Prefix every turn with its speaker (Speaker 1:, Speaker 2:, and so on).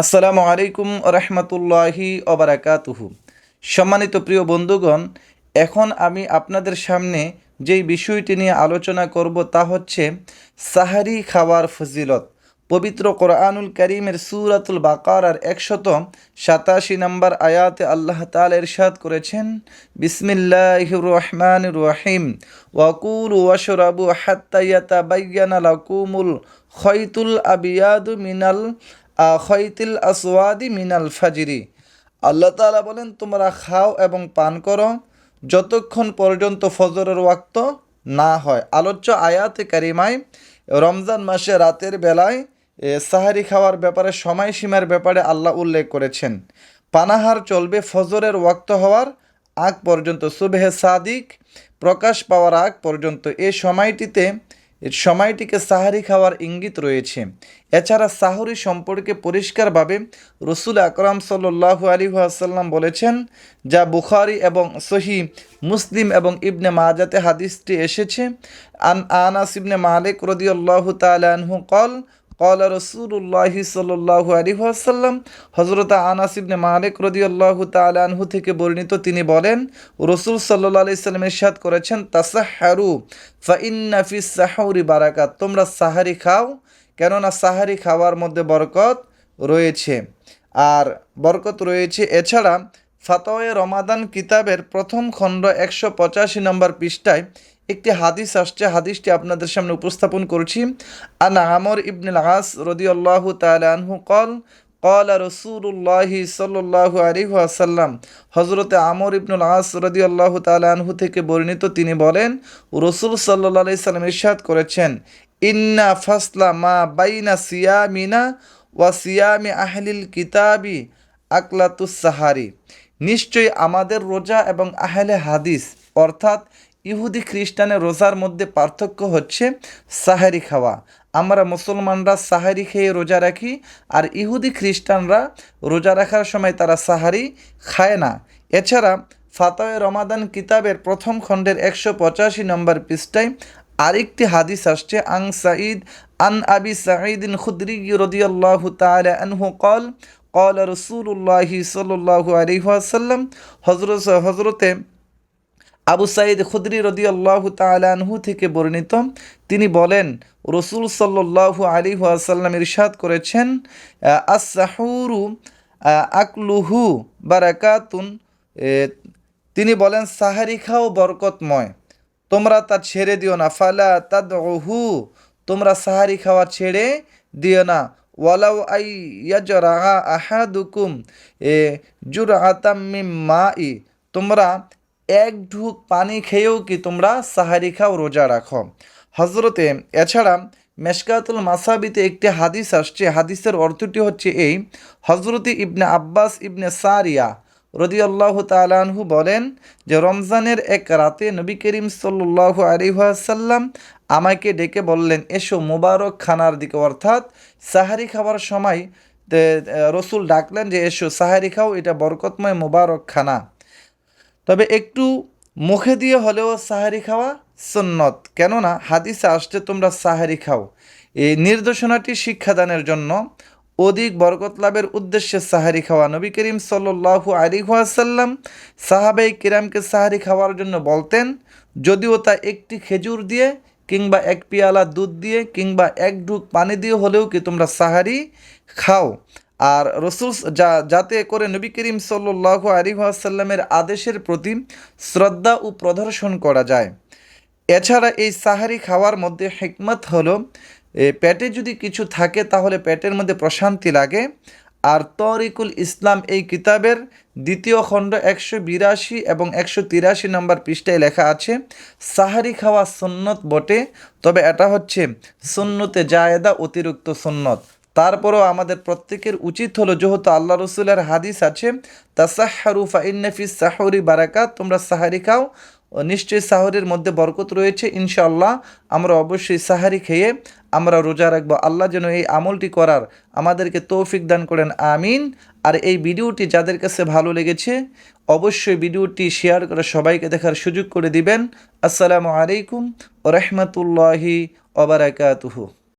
Speaker 1: আসসালামু আলাইকুম রহমতুল্লাহি অবরাকাতুহু সম্মানিত প্রিয় বন্ধুগণ, এখন আমি আপনাদের সামনে যেই বিষয়টি নিয়ে আলোচনা করব তা হচ্ছে সাহারি খাওয়ার ফজিলত। পবিত্র কোরআনুল করিমের সুরাতুল বাকারার একশত সাতাশি নম্বর আয়াতে আল্লাহ তাআলা ইরশাদ করেছেন, বিসমিল্লাহির রহমানির রহিম। ওয়াকুলু ওয়াশরাবু হাত্তা ইয়াতাবায়্যানা লাকুমুল খয়তুল আবিয়াদু মিনাল খৈতিল আসওয়াদি মিনাল ফাজিরি। আল্লাহ তাআলা বলেন, তোমরা খাও এবং পান করো যতক্ষণ পর্যন্ত ফজরের ওয়াক্ত না হয়। আলোচ্য আয়াতে কারিমায় রমজান মাসে রাতের বেলায় সাহারি খাওয়ার ব্যাপারে সময়সীমার ব্যাপারে আল্লাহ উল্লেখ করেছেন। পানাহার চলবে ফজরের ওয়াক্ত হওয়ার আগ পর্যন্ত। সুবেহে সাদিক প্রকাশ পাওয়ার আগ পর্যন্ত। এ সময়টিতে সময়টিকে সাহারি খাওয়ার ইঙ্গিত রয়েছে। এছাড়া সাহরি সম্পর্কে পরিষ্কারভাবে রসুল আকরাম সাল্লু আলী আসাল্লাম বলেছেন, যা বুখারি এবং সহি মুসলিম এবং ইবনে মাজাতে হাদিসটি এসেছে, আন আনাস ইবনে মালিক রদিউল্লাহ তালহু কল কল রসুল্লাহি সাল্লাহ আলী আসাল্লাম হজরত আনাস ইবনে মালিক রদিউল্লাহ তালহু থেকে বর্ণিত তিনি বলেন, রসুল সাল্লাহ আলি সাল্লাম ইরশাদ করেছেন তাসাহারু ফাইন্না ফি সাহরি বারাকাত, তোমরা সাহারি খাও, কেননা সাহারি খাওয়ার মধ্যে বরকত রয়েছে। আর বরকত রয়েছে, এছাড়া ফাতোয়ে রমাদান কিতাবের প্রথম খণ্ড একশো পঁচাশি নম্বর পৃষ্ঠায় একটি হাদিস আসছে, হাদিসটি আপনাদের সামনে উপস্থাপন করছি। আনা আমর ইবনুল আস রদি আল্লাহ তালহু কল কল রসুল্লাহি সাল্লাহ আলিহু আসাল্লাম হজরতে আমর ইবনুল আস রদি আল্লাহ তালহু থেকে বর্ণিত তিনি বলেন, রসুল সাল্লাহ আলি সাল্লাম ইরশাদ করেছেন, ইন্না ফাসলা মা বাইনা সিয়ামিনা ওয়া সিয়ামি আহলিল কিতাবি আকলাতুস সাহারি। নিশ্চয়ই আমাদের রোজা এবং আহলে হাদিস, অর্থাৎ ইহুদি খ্রিস্টানের রোজার মধ্যে পার্থক্য হচ্ছে সাহারি খাওয়া। আমরা মুসলমানরা সাহারি খেয়ে রোজা রাখি আর ইহুদি খ্রিস্টানরা রোজা রাখার সময় তারা সাহারি খায় না। এছাড়া ফাতায় রমাদান কিতাবের প্রথম খণ্ডের একশো পঁচাশি নম্বর পৃষ্ঠায় আরেকটি হাদিস আসছে আং সাঈদ, আন আবি সাঈদিন খুদ্রি রদিয়াল্লাহু তাআলা আনহু কল কল রসুল্লাহি সাল্লাহ আসাল্লাম হজরত হজরতে আবু সাইদ খুদরি রদি আল্লাহ তালানহু থেকে বর্ণিত, তিনি বলেন, রসুল সাল্লাহ আলী আসাল্লাম ইরশাদ করেছেন আসাহুরু আকলুহু বারাকাতুন তিনি বলেন, সাহারি খাও বরকতময়, তোমরা তা ছেড়ে দিও না, ফালা তাদহু তোমরা সাহারি খাওয়া ছেড়ে দিও না, ওয়ালাউ আই ইয়াজরা আহাদুকুম, এ জুর আতাম মা ই তোমরা এক ঢুক পানি খেয়েও কি তোমরা সাহারি খাও, রোজা রাখো। হজরতে এছাড়া মেশকাতুল মাসাবিতে একটি হাদিস আসছে। হাদিসের অর্থটি হচ্ছে এই হজরতে ইবনে আব্বাস ইবনে সারিয়া রদিয়াল্লাহ তালানহু বলেন যে, রমজানের এক রাতে নবী করিম সাল্লাহ আলিহাসাল্লাম আমাকে ডেকে বললেন, এসো মুবারক খানার দিকে। অর্থাৎ সাহারি খাওয়ার সময় রসুল ডাকলেন যে, এসো সাহারি খাও, এটা বরকতময় মুবারক খানা। তবে একটু মুখে দিয়ে হলেও সাহারি খাওয়া সুন্নত। কেননা হাদিসে আসছে, তোমরা সাহারি খাও। এই নির্দেশনাটি শিক্ষাদানের জন্য অধিক বরকত লাভের উদ্দেশ্যে সাহারি খাওয়া। নবী করিম সাল্লু আলিহাসাল্লাম সাহাবাই কিরামকে সাহারি খাওয়ার জন্য বলতেন, যদিও তা একটি খেজুর দিয়ে কিংবা এক পেয়ালা দুধ দিয়ে কিংবা এক ঢুক পানি দিয়ে হলেও কি তোমরা সাহারি খাও? আর রসুল যা, যাতে করে নবী করিম সাল্লু আলিহাসাল্লামের আদেশের প্রতি শ্রদ্ধা ও প্রদর্শন করা যায়। এছাড়া এই সাহারি খাওয়ার মধ্যে হেকমত হলো পেটে যদি কিছু থাকে তাহলে পেটের মধ্যে প্রশান্তি লাগে। আর তরিকুল ইসলাম এই কিতাবের দ্বিতীয় খণ্ড একশো বিরাশি এবং একশো তিরাশি নম্বর পৃষ্ঠায় লেখা আছে, সাহারি খাওয়া সুন্নত বটে, তবে এটা হচ্ছে সুন্নতে জায়েদা অতিরিক্ত সুন্নত। তারপরও আমাদের প্রত্যেকের উচিত হলো, যেহেতু আল্লাহ রসুলের হাদিস আছে তাসাহারু ফাইন্নফিস সাহরি বারাকাত তোমরা সাহারি খাও। নিশ্চয়ই সাহরের মধ্যে বরকত রয়েছে, ইনশাআল্লাহ। আমরা অবশ্যই সাহারি খেয়ে আমরা রোজা রাখব। আল্লাহ যেন এই আমলটি করার আমাদেরকে তৌফিক দান করেন, আমিন। আর এই ভিডিওটি যাদের কাছে ভালো লেগেছে, অবশ্যই ভিডিওটি শেয়ার করে সবাইকে দেখার সুযোগ করে দিবেন। আসসালামু আলাইকুম ও রহমতুল্লাহি ওবরাকাতুহু